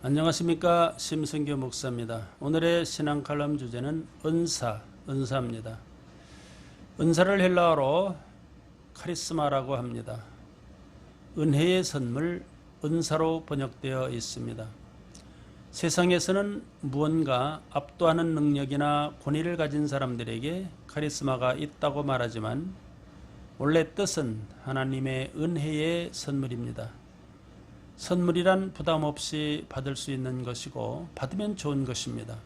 안녕하십니까 심승규 목사입니다. 오늘의 신앙 칼럼 주제는 은사, 은사입니다. 은사를 헬라어로 카리스마라고 합니다. 은혜의 선물, 은사로 번역되어 있습니다. 세상에서는 무언가 압도하는 능력이나 권위를 가진 사람들에게 카리스마가 있다고 말하지만 원래 뜻은 하나님의 은혜의 선물입니다. 선물이란 부담 없이 받을 수 있는 것이고 받으면 좋은 것입니다.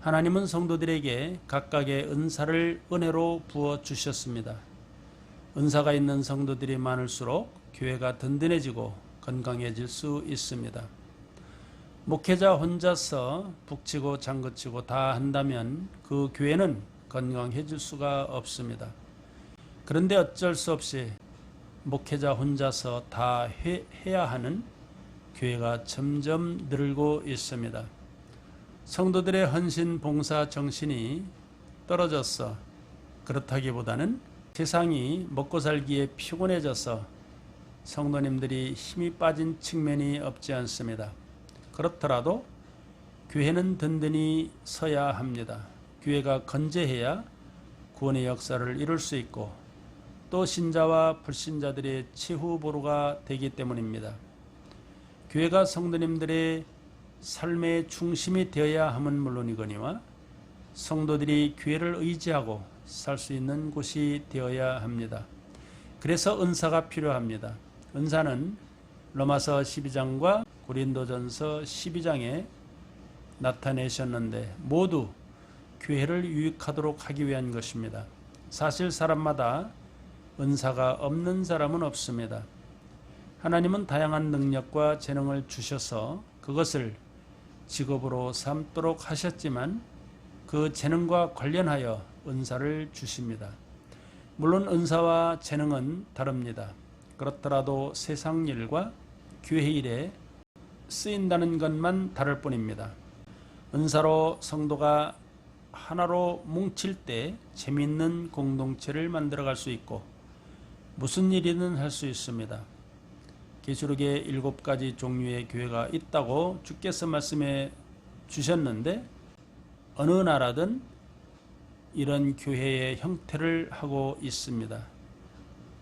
하나님은 성도들에게 각각의 은사를 은혜로 부어 주셨습니다. 은사가 있는 성도들이 많을수록 교회가 든든해지고 건강해질 수 있습니다. 목회자 혼자서 북치고 장구치고 다 한다면 그 교회는 건강해질 수가 없습니다. 그런데 어쩔 수 없이 목회자 혼자서 다 해, 해야 하는 교회가 점점 늘고 있습니다. 성도들의 헌신 봉사 정신이 떨어졌어. 그렇다기보다는 세상이 먹고 살기에 피곤해져서 성도님들이 힘이 빠진 측면이 없지 않습니다. 그렇더라도 교회는 든든히 서야 합니다. 교회가 건재해야 구원의 역사를 이룰 수 있고 또 신자와 불신자들의 최후 보루가 되기 때문입니다. 교회가 성도님들의 삶의 중심이 되어야 함은 물론이거니와 성도들이 교회를 의지하고 살 수 있는 곳이 되어야 합니다. 그래서 은사가 필요합니다. 은사는 로마서 12장과 고린도전서 12장에 나타내셨는데 모두 교회를 유익하도록 하기 위한 것입니다. 사실 사람마다 은사가 없는 사람은 없습니다. 하나님은 다양한 능력과 재능을 주셔서 그것을 직업으로 삼도록 하셨지만 그 재능과 관련하여 은사를 주십니다. 물론 은사와 재능은 다릅니다. 그렇더라도 세상 일과 교회 일에 쓰인다는 것만 다를 뿐입니다. 은사로 성도가 하나로 뭉칠 때 재미있는 공동체를 만들어갈 수 있고 무슨 일이든 할 수 있습니다. 계시록에 일곱 가지 종류의 교회가 있다고 주께서 말씀해 주셨는데 어느 나라든 이런 교회의 형태를 하고 있습니다.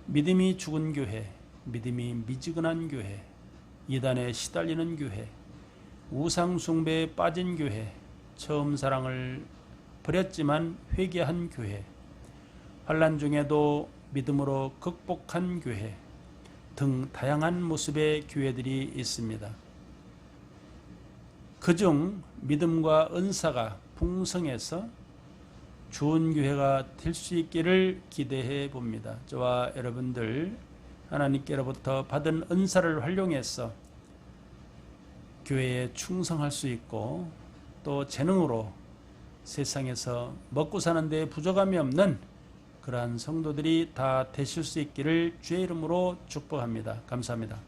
믿음이 죽은 교회, 믿음이 미지근한 교회, 이단에 시달리는 교회, 우상 숭배에 빠진 교회, 처음 사랑을 버렸지만 회개한 교회, 환란 중에도 믿음으로 극복한 교회 등 다양한 모습의 교회들이 있습니다. 그중 믿음과 은사가 풍성해서 좋은 교회가 될 수 있기를 기대해 봅니다. 저와 여러분들 하나님께로부터 받은 은사를 활용해서 교회에 충성할 수 있고 또 재능으로 세상에서 먹고 사는 데 부족함이 없는 그러한 성도들이 다 되실 수 있기를 주의 이름으로 축복합니다. 감사합니다.